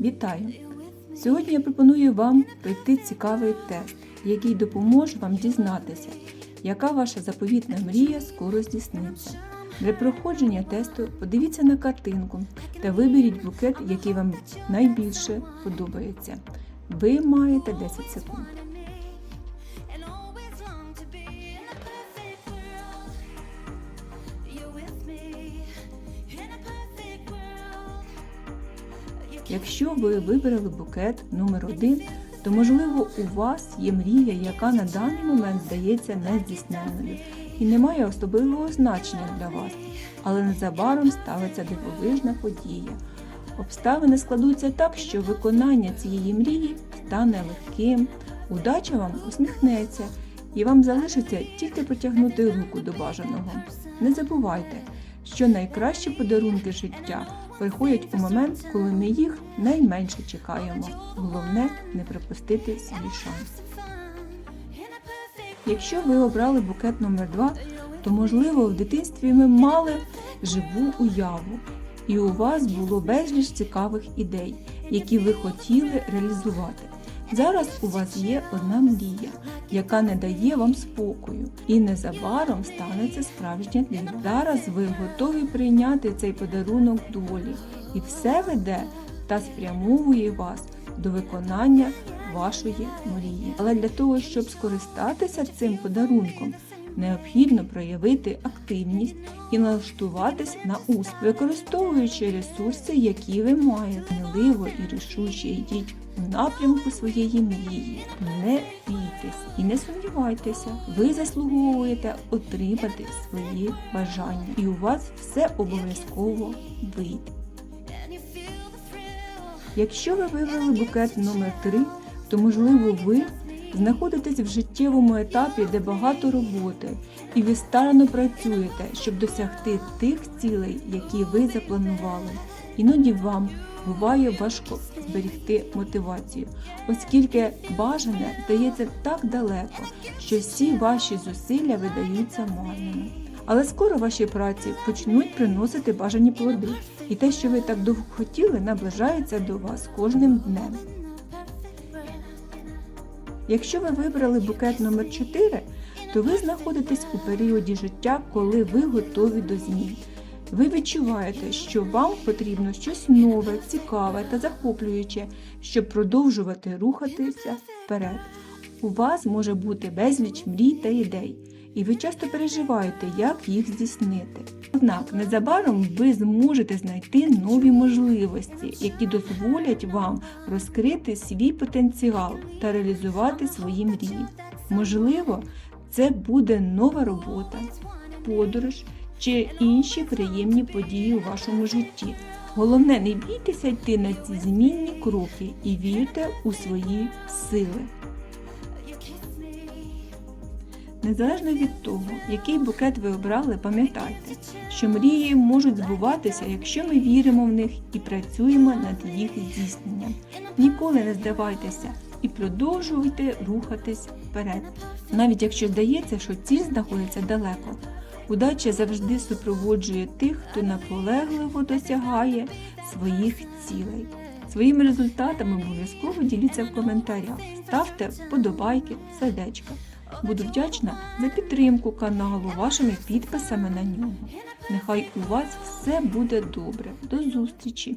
Вітаю! Сьогодні я пропоную вам пройти цікавий тест, який допоможе вам дізнатися, яка ваша заповітна мрія скоро здійсниться. Для проходження тесту подивіться на картинку та виберіть букет, який вам найбільше подобається. Ви маєте 10 секунд. Якщо ви вибрали букет номер 1 то можливо у вас є мрія, яка на даний момент здається нездійсненною і не має особливого значення для вас, але незабаром ставиться дивовижна подія. Обставини складуться так, що виконання цієї мрії стане легким, удача вам усміхнеться, і вам залишиться тільки протягнути руку до бажаного. Не забувайте, що найкращі подарунки життя приходять у момент, коли ми їх найменше чекаємо. Головне не пропустити свій шанс. Якщо ви обрали букет номер 2 то можливо в дитинстві ми мали живу уяву, і у вас було безліч цікавих ідей, які ви хотіли реалізувати. Зараз у вас є одна мрія, яка не дає вам спокою, і незабаром станеться справжня дива. Зараз ви готові прийняти цей подарунок долі, і все веде та спрямовує вас до виконання вашої мрії. Але для того, щоб скористатися цим подарунком, необхідно проявити активність і налаштуватись на успіх, використовуючи ресурси, які ви маєте. Сміливо і рішуче йдіть у напрямку своєї мрії. Не бійтесь і не сумнівайтеся, ви заслуговуєте отримати свої бажання, і у вас все обов'язково вийде. Якщо ви вибрали букет номер 3 то можливо ви знаходитесь в життєвому етапі, де багато роботи, і ви старано працюєте, щоб досягти тих цілей, які ви запланували. Іноді вам буває важко зберегти мотивацію, оскільки бажане здається так далеко, що всі ваші зусилля видаються марними. Але скоро ваші праці почнуть приносити бажані плоди, і те, що ви так довго хотіли, наближається до вас кожним днем. Якщо ви вибрали букет номер 4 то ви знаходитесь у періоді життя, коли ви готові до змін. Ви відчуваєте, що вам потрібно щось нове, цікаве та захоплююче, щоб продовжувати рухатися вперед. У вас може бути безліч мрій та ідей, і ви часто переживаєте, як їх здійснити. Однак незабаром ви зможете знайти нові можливості, які дозволять вам розкрити свій потенціал та реалізувати свої мрії. Можливо, це буде нова робота, подорож чи інші приємні події у вашому житті. Головне, не бійтеся йти на ці змінні кроки і вірте у свої сили. Незалежно від того, який букет ви обрали, пам'ятайте, що мрії можуть збуватися, якщо ми віримо в них і працюємо над їх здійсненням. Ніколи не здавайтеся і продовжуйте рухатись вперед. Навіть якщо здається, що ціль знаходиться далеко. Удача завжди супроводжує тих, хто наполегливо досягає своїх цілей. Своїми результатами обов'язково діліться в коментарях, ставте вподобайки, сердечка. Буду вдячна за підтримку каналу вашими підписами на нього. Нехай у вас все буде добре. До зустрічі!